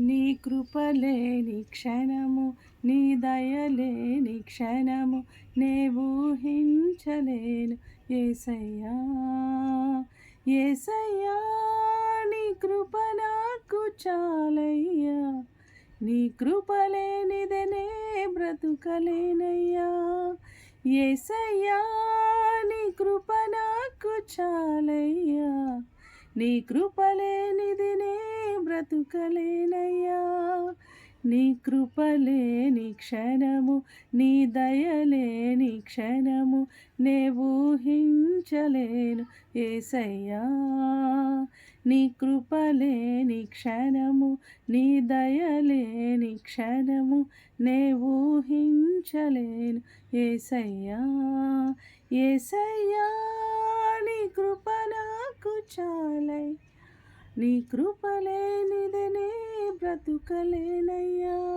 నీ కృపలేని క్షణము నీ దయలేని క్షణము నే ఊహించలేను. ఏసయ్యా ఏసయ్యా నీ కృప నాకు చాలయ్యా. నీ కృపలేనిదనే బ్రతుకలేనయ్యా. ఏసయ్యా నీ కృప నాకు చాలయ్యా. నీ కృపలేనిదినే బ్రతుకలేనయ్యా. నీ కృపలేని క్షణము నీ దయలేని క్షణము నే ఊహించలేను ఏసయ్యా. నీ కృపలేని క్షణము నీ దయలేని క్షణము నే ఊహించలేను ఏసయ్యా. ఏసయ్యా నీ కృప నాకు చాలై నీ కృపలేనిదనే బ్రతుకలేనయ్యా.